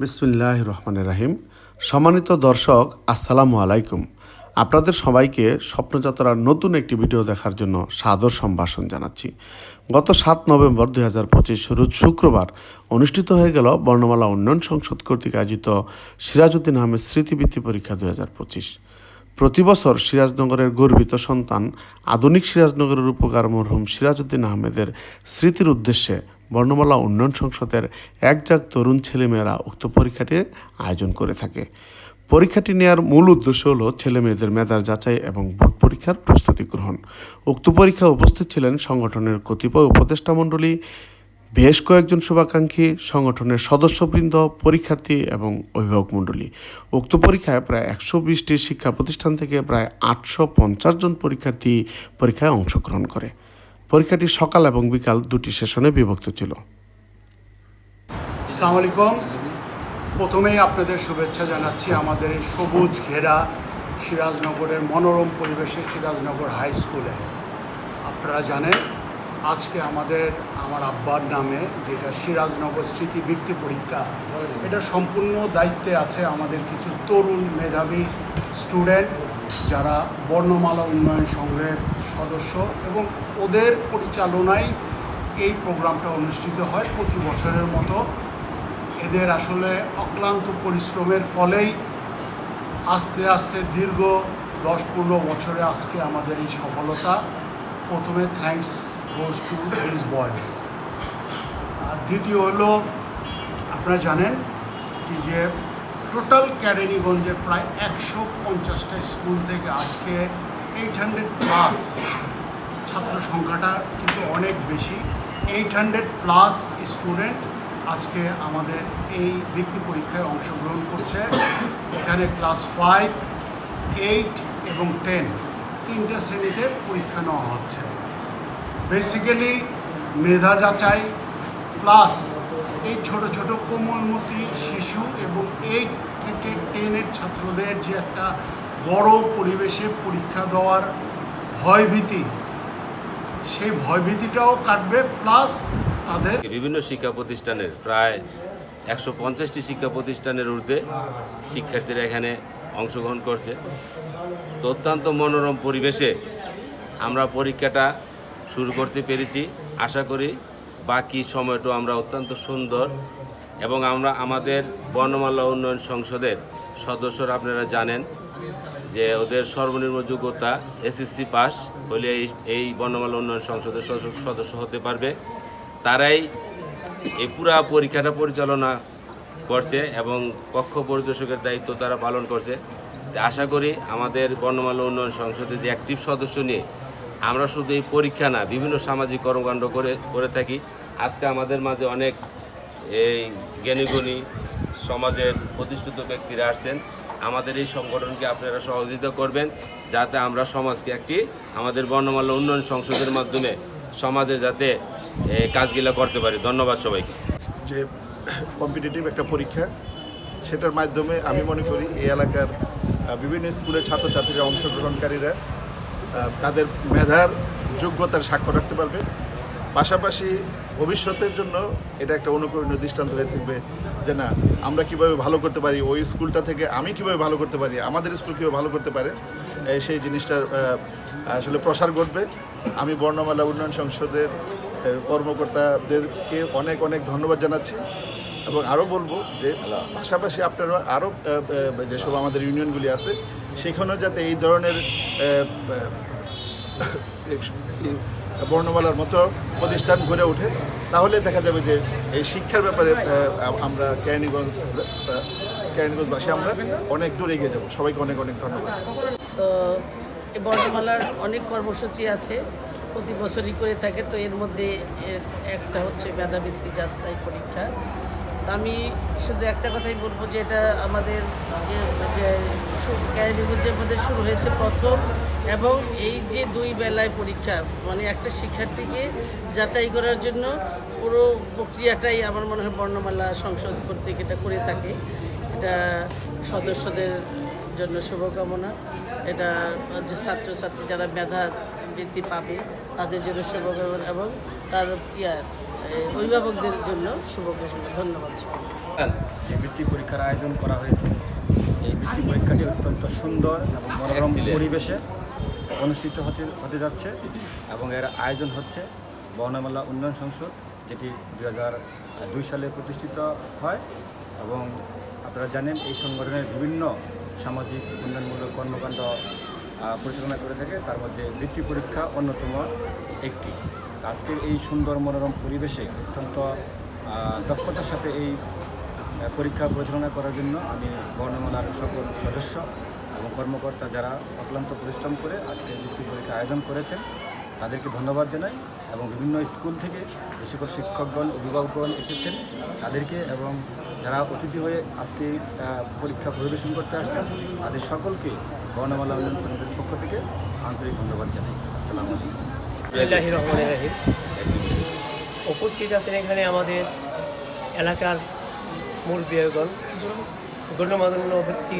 বিসমিল্লাহ রহমানের রাহিম। সম্মানিত দর্শক, আসসালামু আলাইকুম। আপনাদের সবাইকে স্বপ্নযাত্রার নতুন একটি ভিডিও দেখার জন্য সাদর সম্ভাষণ জানাচ্ছি। গত সাত নভেম্বর দুই হাজার পঁচিশ রোজ শুক্রবার অনুষ্ঠিত হয়ে গেল বর্ণমালা উন্নয়ন সংসদ কর্তৃক আয়োজিত সিরাজউদ্দিন আহমেদ স্মৃতিবৃত্তি পরীক্ষা দুই হাজার পঁচিশ। প্রতি বছর সিরাজনগরের গর্বিত সন্তান আধুনিক সিরাজনগরের উপকার মরহুম সিরাজউদ্দিন আহমেদের স্মৃতির উদ্দেশ্যে বর্ণমালা উন্নয়ন সংসদের একজাক তরুণ ছেলেমেয়েরা উক্ত পরীক্ষাটির আয়োজন করে থাকে। পরীক্ষাটি নেওয়ার মূল উদ্দেশ্য হল ছেলে মেয়েদের মেধার যাচাই এবং বোর্ড পরীক্ষার প্রস্তুতি গ্রহণ। উক্ত পরীক্ষায় উপস্থিত ছিলেন সংগঠনের কতিপয় উপদেষ্টা মণ্ডলী, বেশ কয়েকজন শুভাকাঙ্ক্ষী, সংগঠনের সদস্যবৃন্দ, পরীক্ষার্থী এবং অভিভাবক মণ্ডলী। উক্ত পরীক্ষায় প্রায় একশো বিশটি শিক্ষা প্রতিষ্ঠান থেকে প্রায় আটশো পঞ্চাশ জন পরীক্ষার্থী পরীক্ষায় অংশগ্রহণ করে। পরীক্ষাটি সকাল এবং বিকাল দুটি সেশনে বিভক্ত ছিল। আসসালামু আলাইকুম। প্রথমেই আপনাদের শুভেচ্ছা জানাচ্ছি আমাদের এই সবুজ ঘেরা সিরাজনগরের মনোরম পরিবেশে সিরাজনগর হাই স্কুলে। আপনারা জানেন, আজকে আমাদের, আমার আব্বার নামে যেটা সিরাজনগর স্মৃতি বৃত্তি পরীক্ষা, এটা সম্পূর্ণ দায়িত্বে আছে আমাদের কিছু তরুণ মেধাবী স্টুডেন্ট। যারা বর্ণমালা উন্নয়ন সংঘের সদস্য এবং ওদের পরিচালনায় এই প্রোগ্রামটা অনুষ্ঠিত হয় প্রতি বছরের মতো। এদের আসলে অক্লান্ত পরিশ্রমের ফলেই আস্তে আস্তে দীর্ঘ দশ পনেরো বছরে আজকে আমাদের এই সফলতা। প্রথমে thanks goes to this boys আর দ্বিতীয় হলো, আপনারা জানেন কি যে টোটাল ক্যারেনিগঞ্জের প্রায় একশো পঞ্চাশটা স্কুল থেকে আজকে এইট হান্ড্রেড প্লাস ছাত্র সংখ্যাটা কিন্তু অনেক বেশি। এইট হান্ড্রেড প্লাস স্টুডেন্ট আজকে আমাদের এই বৃত্তি পরীক্ষায় অংশগ্রহণ করছে। এখানে ক্লাস ফাইভ এইট এবং টেন তিনটে শ্রেণীতে পরীক্ষা নেওয়া হচ্ছে। বেসিক্যালি মেধা যাচাই প্লাস এই ছোট ছোট কোমলমতি শিশু এবং এইট থেকে টেনের ছাত্রদের যে একটা বড় পরিবেশে পরীক্ষা দেওয়ার ভয়ভীতি, সেই ভয়ভীতিটাও কাটবে প্লাস তাদের বিভিন্ন শিক্ষা প্রতিষ্ঠানের প্রায় একশো পঞ্চাশটি শিক্ষা প্রতিষ্ঠানের ঊর্ধ্বে শিক্ষার্থীরা এখানে অংশগ্রহণ করছে। অত্যন্ত মনোরম পরিবেশে আমরা পরীক্ষাটা শুরু করতে পেরেছি। আশা করি বাকি সময়টা আমরা অত্যন্ত সুন্দর এবং আমরা আমাদের বর্ণমালা উন্নয়ন সংসদের সদস্যরা আপনারা জানেন যে ওদের সর্বনিম্ন যোগ্যতা এসএসসি পাস হলে এই এই বর্ণমালা উন্নয়ন সংসদের সদস্য- হতে পারবে। তারাই এই পুরা পরীক্ষাটা পরিচালনা করছে এবং কক্ষ পরিদর্শকের দায়িত্ব তারা পালন করছে। আশা করি আমাদের বর্ণমালা উন্নয়ন সংসদে যে অ্যাক্টিভ সদস্য নিয়ে আমরা শুধু এই পরীক্ষা না, বিভিন্ন সামাজিক কর্মকাণ্ড করে করে থাকি। আজকে আমাদের মাঝে অনেক এই জ্ঞানীগুণী সমাজের প্রতিষ্ঠিত ব্যক্তিরা আসছেন। আমাদের এই সংগঠনকে আপনারা সহযোগিতা করবেন, যাতে আমরা সমাজকে একটি আমাদের বর্ণমালা উন্নয়ন সংসদের মাধ্যমে সমাজে যাতে কাজগুলো করতে পারি। ধন্যবাদ সবাইকে। যে কম্পিটিটিভ একটা পরীক্ষা, সেটার মাধ্যমে আমি মনে করি এই এলাকার বিভিন্ন স্কুলের ছাত্রছাত্রীরা, অংশগ্রহণকারীরা তাদের মেধার যোগ্যতার স্বাক্ষর রাখতে পারবে। পাশাপাশি ভবিষ্যতের জন্য এটা একটা অনুকরণীয় দৃষ্টান্ত হয়ে থাকবে যে না, আমরা কীভাবে ভালো করতে পারি, ওই স্কুলটা থেকে আমি কীভাবে ভালো করতে পারি, আমাদের স্কুল কীভাবে ভালো করতে পারে সেই জিনিসটার আসলে প্রসার ঘটবে। আমি বর্ণমালা উন্নয়ন সংসদের কর্মকর্তাদেরকে অনেক অনেক ধন্যবাদ জানাচ্ছি এবং আরও বলব যে পাশাপাশি আপনারা আরও যেসব আমাদের ইউনিয়নগুলি আছে সেখানেও যাতে এই ধরনের বর্ণমালার মতো প্রতিষ্ঠান গড়ে ওঠে, তাহলে দেখা যাবে যে এই শিক্ষার ব্যাপারে আমরা কেরানীগঞ্জ কেরানীগঞ্জবাসী আমরা অনেক দূর এগিয়ে যাব। সবাইকে অনেক অনেক ধন্যবাদ। তো বর্ণমালার অনেক কর্মসূচি আছে, প্রতি বছরই করে থাকে, তো এর মধ্যে একটা হচ্ছে মেধাবৃত্তি যাত্রায় পরীক্ষা। আমি শুধু একটা কথাই বলব যে এটা আমাদের যে- ক্যারিগঞ্জের মধ্যে শুরু হয়েছে প্রথম এবং এই যে দুই বেলায় পরীক্ষা মানে একটা শিক্ষার্থীকে যাচাই করার জন্য পুরো প্রক্রিয়াটাই আমার মনে হয় বর্ণমালা সংসদ কর্তৃক এটা করে থাকে। এটা সদস্যদের জন্য শুভকামনা। এটা যে ছাত্রছাত্রী যারা মেধা বৃদ্ধি পাবে তাদের জন্য শুভকামনা এবং তার ইয়ার অভিভাবকদের জন্য শুভকামনা ধন্যবাদ। যে বৃত্তি পরীক্ষার আয়োজন করা হয়েছে। এই বৃত্তি পরীক্ষাটি অত্যন্ত সুন্দর এবং মনোরম পরিবেশে অনুষ্ঠিত হতে হতে যাচ্ছে এবং এর আয়োজন হচ্ছে বর্ণমালা উন্নয়ন সংসদ যেটি দু হাজার দুই সালে প্রতিষ্ঠিত হয় এবং আপনারা জানেন এই সংগঠনের বিভিন্ন সামাজিক উন্নয়নমূলক কর্মকাণ্ড পরিচালনা করে থাকে। তার মধ্যে বৃত্তি পরীক্ষা অন্যতম একটি। আজকের এই সুন্দর মনোরম পরিবেশে অত্যন্ত দক্ষতার সাথে এই পরীক্ষা পরিচালনা করার জন্য আমি বর্ণমালার সকল সদস্য এবং কর্মকর্তা যারা অক্লান্ত পরিশ্রম করে আজকে বৃত্তি পরীক্ষা আয়োজন করেছেন, তাদেরকে ধন্যবাদ জানাই এবং বিভিন্ন স্কুল থেকে যে সকল শিক্ষকগণ, অভিভাবকগণ এসেছেন, তাদেরকে এবং যারা অতিথি হয়ে আজকে পরীক্ষা পরিদর্শন করতে আসছেন, তাদের সকলকে বর্ণমালা উন্নয়ন সমিতির পক্ষ থেকে আন্তরিক ধন্যবাদ জানাই। আসসালামু আলাইকুম। বিসমিল্লাহি রহমানির রহিম। উপস্থিত আছেন এখানে আমাদের এলাকার মূল বিয়গণ গণ্যমান্য ব্যক্তি।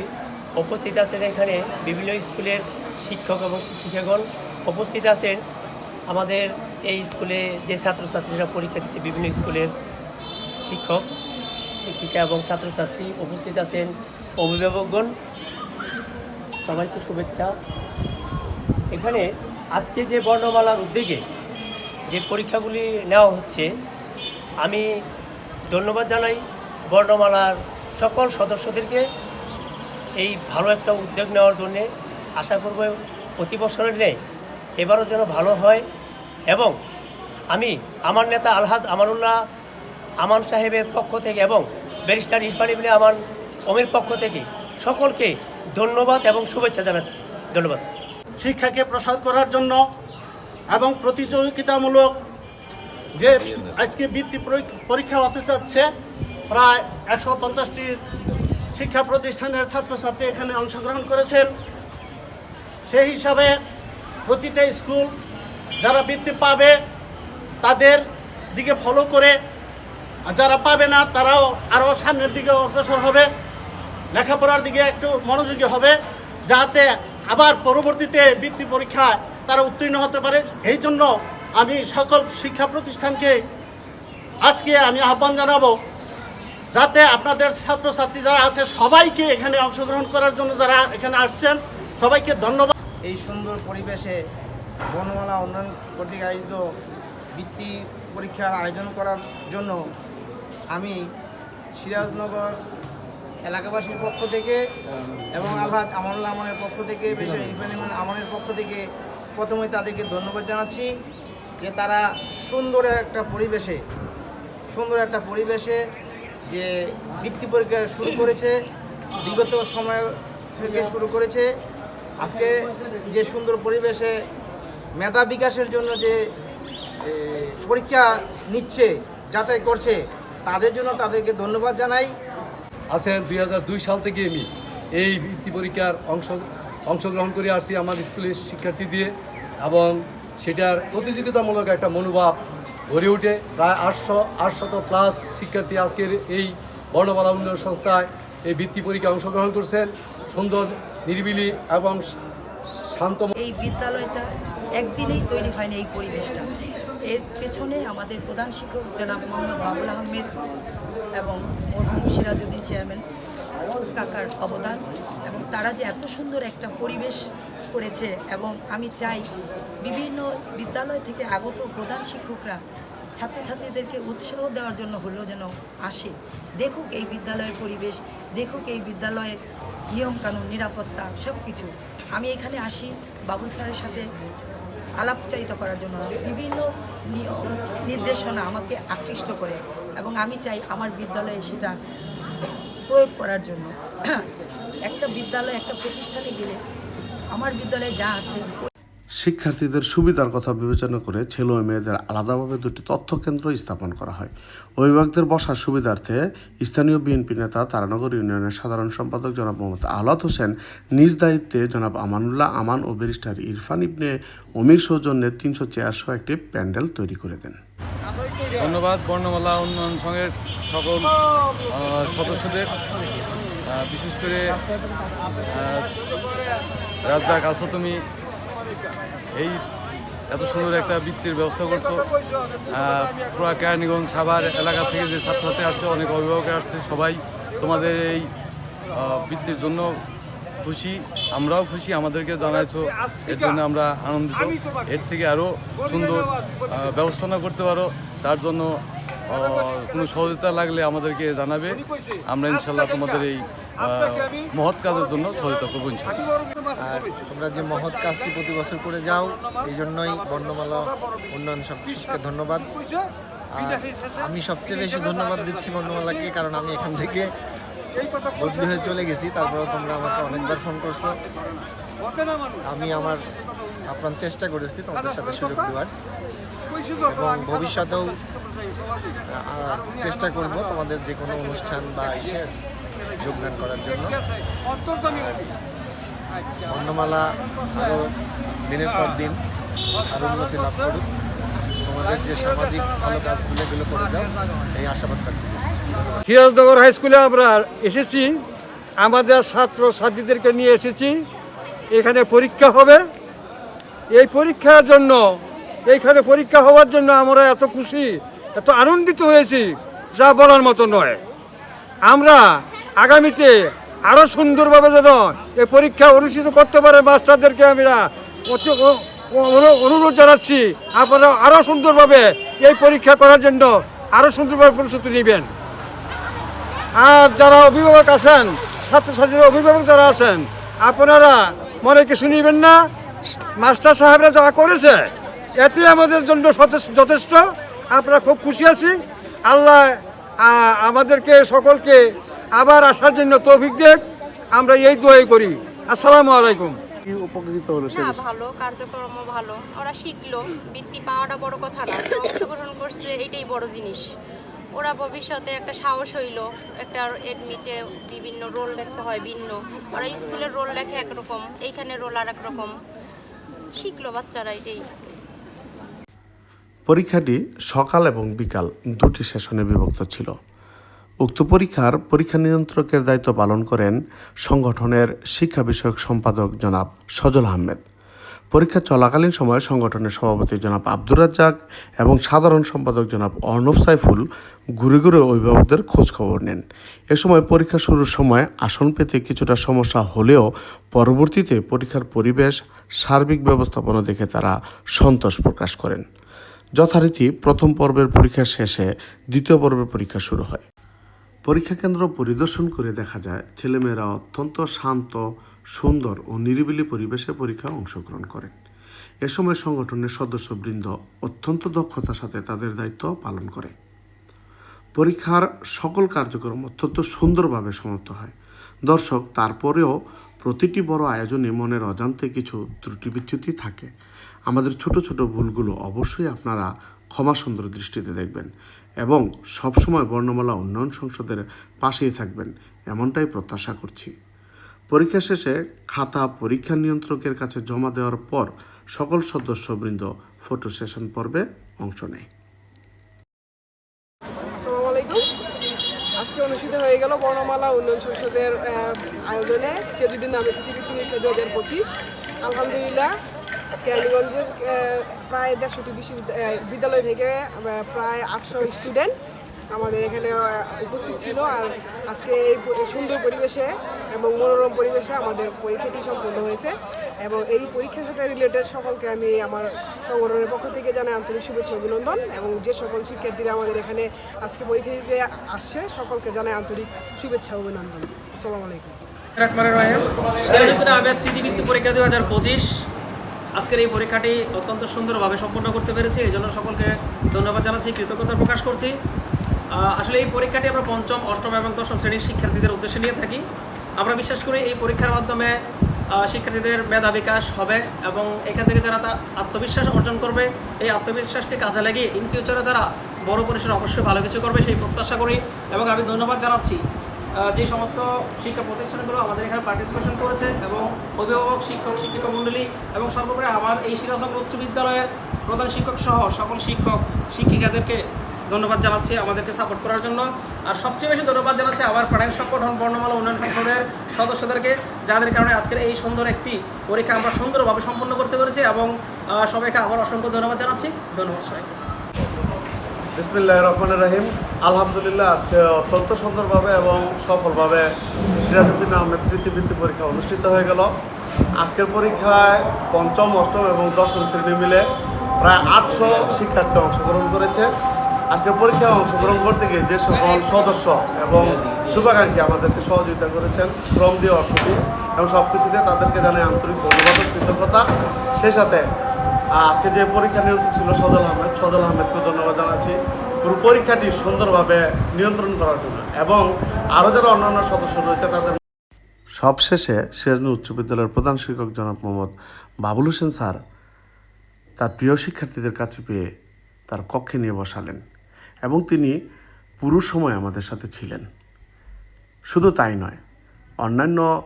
উপস্থিত আছেন এখানে বিভিন্ন স্কুলের শিক্ষক এবং শিক্ষিকাগণ। উপস্থিত আছেন আমাদের এই স্কুলে যে ছাত্রছাত্রীরা পরীক্ষা দিচ্ছে বিভিন্ন স্কুলের শিক্ষক শিক্ষিকা এবং ছাত্রছাত্রী। উপস্থিত আছেন অভিভাবকগণ। সবাইকে শুভেচ্ছা। এখানে আজকে যে বর্ণমালার উদ্যোগে যে পরীক্ষাগুলি নেওয়া হচ্ছে, আমি ধন্যবাদ জানাই বর্ণমালার সকল সদস্যদেরকে এই ভালো একটা উদ্যোগ নেওয়ার জন্যে। আশা করব প্রতি বছরের নেই এবারও যেন ভালো হয় এবং আমি আমার নেতা আলহাজ আমানুল্লাহ আমান সাহেবের পক্ষ থেকে এবং ব্যারিস্টার ইরফান ইবনে আমান অমির পক্ষ থেকে সকলকে ধন্যবাদ এবং শুভেচ্ছা জানাচ্ছি। ধন্যবাদ। শিক্ষাকে প্রসার করার জন্য এবং প্রতিযোগিতামূলক যে আজকে বৃত্তি পরী- পরীক্ষা হতে চাচ্ছে প্রায় একশো পঞ্চাশটির শিক্ষা প্রতিষ্ঠানের ছাত্রছাত্রী এখানে অংশগ্রহণ করেছেন। সেই হিসাবে প্রতিটা স্কুল যারা বৃত্তি পাবে তাদের দিকে ফলো করে যারা পাবে না তারাও আরও সামনের দিকে অগ্রসর হবে। লেখাপড়ার দিকে একটু মনোযোগী হবে, যাতে আবার পরবর্তীতে বৃত্তি পরীক্ষায় তারা উত্তীর্ণ হতে পারে। এই জন্য আমি সকল শিক্ষা প্রতিষ্ঠানকে আজকে আমি আহ্বান জানাব যাতে আপনাদের ছাত্রছাত্রী যারা আছে, সবাইকে এখানে অংশগ্রহণ করার জন্য যারা এখানে আসছেন, সবাইকে ধন্যবাদ। এই সুন্দর পরিবেশে বনমালা উন্নয়ন কর্তৃক আয়োজিত বৃত্তি পরীক্ষার আয়োজন করার জন্য আমি সিরাজনগর এলাকাবাসীর পক্ষ থেকে এবং আলহাজ আমানুল্লাহ আমনের পক্ষ থেকে বেশি আমনের পক্ষ থেকে প্রথমে তাদেরকে ধন্যবাদ জানাচ্ছি যে তারা সুন্দর একটা পরিবেশে, সুন্দর একটা পরিবেশে যে বৃত্তি পরীক্ষা শুরু করেছে, বিগত সময় থেকে শুরু করেছে। আজকে যে সুন্দর পরিবেশে মেধা বিকাশের জন্য যে পরীক্ষা নিচ্ছে, যাচাই করছে, তাদের জন্য তাদেরকে ধন্যবাদ জানাই। আছেন দুই হাজার দুই সাল থেকে আমি এই বৃত্তি পরীক্ষার অংশ অংশগ্রহণ করে আসছি আমার স্কুলের শিক্ষার্থী দিয়ে এবং সেটার প্রতিযোগিতামূলক একটা মনোভাব গড়ে ওঠে। প্রায় আটশো, আটশত প্লাস শিক্ষার্থী আজকের এই বর্ণমালা উন্নয়ন সংস্থায় এই বৃত্তি পরীক্ষায় অংশগ্রহণ করছেন। সুন্দর, নিরিবিলি এবং শান্ত এই বিদ্যালয়টা একদিনেই তৈরি হয়নি এই পরিবেশটা। এর পেছনে আমাদের প্রধান শিক্ষক জনাব মোহাম্মদ বাবুল আহমেদ এবং মরহুম সিরাজউদ্দিন চেয়ারম্যান কাকার অবদান এবং তারা যে এত সুন্দর একটা পরিবেশ করেছে এবং আমি চাই বিভিন্ন বিদ্যালয় থেকে আগত প্রধান শিক্ষকরা ছাত্রছাত্রীদেরকে উৎসাহ দেওয়ার জন্য হলেও যেন আসে। দেখুক এই বিদ্যালয়ের পরিবেশ, দেখুক এই বিদ্যালয়ের নিয়মকানুন, নিরাপত্তা সব কিছু আমি এখানে আসি বাবুল স্যারের সাথে আলাপচারিত করার জন্য। বিভিন্ন নিয়ম, নির্দেশনা আমাকে আকৃষ্ট করে। এবং আমি চাই আমার বিদ্যালয়ে সেটা প্রয়োগ করার জন্য। একটা বিদ্যালয়, একটা প্রতিষ্ঠানে গেলে আমার বিদ্যালয়ে যা আছে শিক্ষার্থীদের সুবিধার কথা বিবেচনা করে ছেলে ও মেয়েদের আলাদাভাবে দুটি তথ্য কেন্দ্র স্থাপন করা হয়। অভিভাবকদের বসার সুবিধার্থে স্থানীয় বিএনপি নেতা তারানগর ইউনিয়নের সাধারণ সম্পাদক জনাব মোহাম্মদ আহলাদ হোসেন নিজ দায়িত্বে জনাব আমানুল্লাহ আমান ও ব্যারিস্টার ইরফান ইবনে অমির সৌজন্যে তিনশো চেয়ারসহ একটি প্যান্ডেল তৈরি করে দেন। ধন্যবাদ বর্ণমালা উন্নয়ন সংঘের সকল সদস্যদের। বিশেষ করে রাজ্জাক, আছো তুমি? এই এত সুন্দর একটা বৃত্তির ব্যবস্থা করছ। পুরা কেরানীগঞ্জ সাভার এলাকা থেকে যে ছাত্রছাত্রী আসছে, অনেক অভিভাবক আসছে, সবাই তোমাদের এই বৃত্তির জন্য খুশি। আমরাও খুশি, আমাদেরকে জানাইছো, এর জন্য আমরা আনন্দিত। এর থেকে আরও সুন্দর ব্যবস্থাপনা করতে পারো। তার জন্য কোনো সহযোগিতা লাগলে আমাদেরকে জানাবে। আমরা ইনশাল্লাহ তোমাদের এই মহৎ কাজের জন্য সহযোগিতা করব আর তোমরা যে মহৎ কাজটি প্রতি বছর করে যাও, এই জন্যই বর্ণমালা উন্নয়ন সংসদকে ধন্যবাদ। আমি সবচেয়ে বেশি ধন্যবাদ দিচ্ছি বর্ণমালাকে, কারণ আমি এখান থেকে বদলি হয়ে চলে গেছি। তারপরেও তোমরা আমাকে অনেকবার ফোন করছ। আমি আমার আপ্রাণ চেষ্টা করেছি তোমাদের সাথে সুযোগ দেওয়ার। এবং ভবিষ্যতেও চেষ্টা করব তোমাদের যে কোনো অনুষ্ঠান বা ইসে যোগদান করার জন্য। বর্ণমালা আরও দিনের পর দিন আরও উন্নতি লাভ করুক। তোমাদের যে সামাজিক ভালো কাজগুলো এগুলো করে যাও এই আশাবাদ রাখতে সিরাজনগর হাই স্কুলে আমরা এসেছি। আমাদের ছাত্র ছাত্রীদেরকে নিয়ে এসেছি। এখানে পরীক্ষা হবে। এই পরীক্ষার জন্য এইখানে পরীক্ষা হওয়ার জন্য আমরা এত খুশি, এত আনন্দিত হয়েছি, যা বলার মতো নয়। আমরা আগামীতে আরও সুন্দরভাবে যেন এই পরীক্ষা অনুষ্ঠিত করতে পারে মাস্টারদেরকে আমরা অনুরোধ জানাচ্ছি, আপনারা আরও সুন্দরভাবে এই পরীক্ষা করার জন্য আরও সুন্দরভাবে প্রস্তুতি নেবেন। আর যারা অভিভাবক আছেন, ছাত্রছাত্রীর, অভিভাবক যারা আছেন, আপনারা মনে কিছু নেবেন না? মাস্টার সাহেবরা যা করেছে এতে আমাদের জন্য যথেষ্ট। আমরা খুব খুশি আছি। আল্লাহ আমাদেরকে সকলকে আবার আসার জন্য তৌফিক দেখ আমরা এই দোয়াই করি। আসসালামু আলাইকুম। না ভালো কার্যক্রম ভালো। ওরা শিখলো। বৃত্তি পাওয়াটা বড় কথা না। অংশগ্রহণ করছে এটাই বড় জিনিস। ওরা ভবিষ্যতে একটা সাহস হইল। একটা এডমিটে বিভিন্ন রোল দেখতে হয় ভিন্ন। ওরা স্কুলের রোল লেখে একরকম এইখানে রোল আর একরকম শিখলো বাচ্চারা এটাই। পরীক্ষাটি সকাল এবং বিকাল দুটি সেশনে বিভক্ত ছিল। উক্ত পরীক্ষার পরীক্ষা নিয়ন্ত্রকের দায়িত্ব পালন করেন সংগঠনের শিক্ষা বিষয়ক সম্পাদক জনাব সজল আহমেদ। পরীক্ষা চলাকালীন সময়ে সংগঠনের সভাপতি জনাব আব্দুর রাজ্জাক এবং সাধারণ সম্পাদক জনাব অর্ণব সাইফুল ঘুরে ঘুরে অভিভাবকদের খোঁজ খবর নেন। এ সময় পরীক্ষা শুরুর সময় আসন পেতে কিছুটা সমস্যা হলেও পরবর্তীতে পরীক্ষার পরিবেশ, সার্বিক ব্যবস্থাপনা দেখে তারা সন্তোষ প্রকাশ করেন। যথারীতি প্রথম পর্বের পরীক্ষা শেষে দ্বিতীয় পর্বের পরীক্ষা শুরু হয়। পরীক্ষা কেন্দ্র পরিদর্শন করে দেখা যায়, ছেলেমেয়েরা অত্যন্ত শান্ত, সুন্দর ও নিরিবিলি পরিবেশে পরীক্ষায় অংশগ্রহণ করেন। এ সময় সংগঠনের সদস্যবৃন্দ অত্যন্ত দক্ষতার সাথে তাদের দায়িত্ব পালন করে। পরীক্ষার সকল কার্যক্রম অত্যন্ত সুন্দরভাবে সমাপ্ত হয়। দর্শক, তারপরেও প্রতিটি বড় আয়োজনে মনের অজান্তে কিছু ত্রুটি বিচ্যুতি থাকে। আমাদের ছোট ছোট ভুলগুলো অবশ্যই আপনারা ক্ষমা সুন্দর দৃষ্টিতে দেখবেন এবং সবসময় বর্ণমালা উন্নয়ন সংসদের পাশেই থাকবেন, এমনটাই প্রত্যাশা করছি। পরীক্ষা শেষে খাতা পরীক্ষা নিয়ন্ত্রকের কাছে জমা দেওয়ার পর সকল সদস্যবৃন্দ ফটো সেশন পর্বে অংশ নেয় আসসালামু আলাইকুম আজকে অনুষ্ঠিত হয়ে গেল বর্ণমালা উন্নয়ন সংসদের আয়োজনে সিরাজুদ্দিন নামে সিটিভি তিন দু হাজার পঁচিশ। আলহামদুলিল্লাহ, কেরানীগঞ্জের প্রায় দেড়শোটি বিশ্ববিদ্যালয় বিদ্যালয় থেকে প্রায় আটশো স্টুডেন্ট আমাদের এখানে উপস্থিত ছিল আর আজকে এই সুন্দর পরিবেশে এবং মনোরম পরিবেশে আমাদের পরীক্ষাটি সম্পন্ন হয়েছে এবং এই পরীক্ষার সাথে রিলেটেড সকলকে আমি আমার সংগঠনের পক্ষ থেকে জানাই আন্তরিক শুভেচ্ছা অভিনন্দন এবং যে সকল শিক্ষার্থীরা আমাদের এখানে আজকে পরীক্ষা দিতে আসছে সকলকে জানাই আন্তরিক শুভেচ্ছা অভিনন্দন। আসসালামু আলাইকুম। স্মৃতিবৃত্তি পরীক্ষা দু হাজার পঁচিশ। আজকের এই পরীক্ষাটি অত্যন্ত সুন্দরভাবে সম্পন্ন করতে পেরেছি। এই জন্য সকলকে ধন্যবাদ জানাচ্ছি কৃতজ্ঞতা প্রকাশ করছি। আসলে এই পরীক্ষাটি আমরা পঞ্চম, অষ্টম এবং দশম শ্রেণির শিক্ষার্থীদের উদ্দেশ্যে নিয়ে থাকি। আমরা বিশ্বাস করি এই পরীক্ষার মাধ্যমে শিক্ষার্থীদের মেধা বিকাশ হবে এবং এখান থেকে যারা তার আত্মবিশ্বাস অর্জন করবে, এই আত্মবিশ্বাসকে কাজে লাগিয়ে ইন ফিউচারে তারা বড় পরিসরে অবশ্যই ভালো কিছু করবে সেই প্রত্যাশা করি এবং আমি ধন্যবাদ জানাচ্ছি। যে সমস্ত শিক্ষা প্রতিষ্ঠানগুলো আমাদের এখানে পার্টিসিপেশন করেছে এবং অভিভাবক, শিক্ষক, শিক্ষিকা মণ্ডলী এবং সর্বোপরি আমার এই সিরাজনগর উচ্চ বিদ্যালয়ের প্রধান শিক্ষক সহ সকল শিক্ষক, শিক্ষিকাদেরকে ধন্যবাদ জানাচ্ছি আমাদেরকে সাপোর্ট করার জন্য। আর সবচেয়ে বেশি ধন্যবাদ জানাচ্ছি আবার প্রাণের সংগঠন বর্ণমালা উন্নয়ন সংসদের সদস্যদেরকে, যাদের কারণে আজকের এই সুন্দর একটি পরীক্ষা আমরা সুন্দরভাবে সম্পন্ন করতে পেরেছি এবং সবাইকে আবার অসংখ্য ধন্যবাদ জানাচ্ছি। ধন্যবাদ সবাইকে। বিসমিল্লাহ রহমান রহিম। আলহামদুলিল্লাহ, আজকে অত্যন্ত সুন্দরভাবে এবং সফলভাবে সিরাজউদ্দিন আহমেদ স্মৃতিবৃত্তি পরীক্ষা অনুষ্ঠিত হয়ে গেল। আজকের পরীক্ষায় পঞ্চম, অষ্টম এবং দশম শ্রেণি মিলে প্রায় আটশো শিক্ষার্থী অংশগ্রহণ করেছে। আজকের পরীক্ষায় অংশগ্রহণ করতে গিয়ে যে সকল সদস্য এবং শুভাকাঙ্ক্ষী আমাদেরকে সহযোগিতা করেছেন, শ্রম দিয়ে অর্থ দিয়ে এবং সব কিছুতে তাদেরকে জানাই আন্তরিক ধন্যবাদ কৃতজ্ঞতা। সেই সাথে আজকে যে পরীক্ষা নিয়ন্ত্রণ ছিল সদল আহমেদ সদল আহমেদকে ধন্যবাদ জানাচ্ছি। পুরো পরীক্ষাটি সুন্দরভাবে নিয়ন্ত্রণ করার জন্য এবং আরও যারা অন্যান্য সদস্য রয়েছে, তাদের সবশেষে সিরাজনী উচ্চ বিদ্যালয়ের প্রধান শিক্ষক জনাব মোহাম্মদ বাবুল হোসেন স্যার তার প্রিয় শিক্ষার্থীদের কাছে পেয়ে তার কক্ষে নিয়ে বসালেন। এবং তিনি পুরো সময় আমাদের সাথে ছিলেন। শুধু তাই নয়, অন্যান্য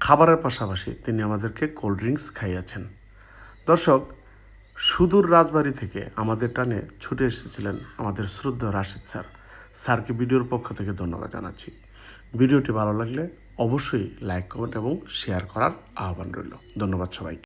খাবারের পাশাপাশি তিনি আমাদেরকে কোল্ড ড্রিঙ্কস খাইয়েছেন। দর্শক, সুদূর রাজবাড়ি থেকে আমাদের টানে ছুটে এসেছিলেন আমাদের শ্রদ্ধা রাশিদ স্যার। স্যারকে ভিডিওর পক্ষ থেকে ধন্যবাদ জানাচ্ছি। ভিডিওটি ভালো লাগলে অবশ্যই লাইক, কমেন্ট এবং শেয়ার করার আহ্বান রইল। ধন্যবাদ সবাইকে।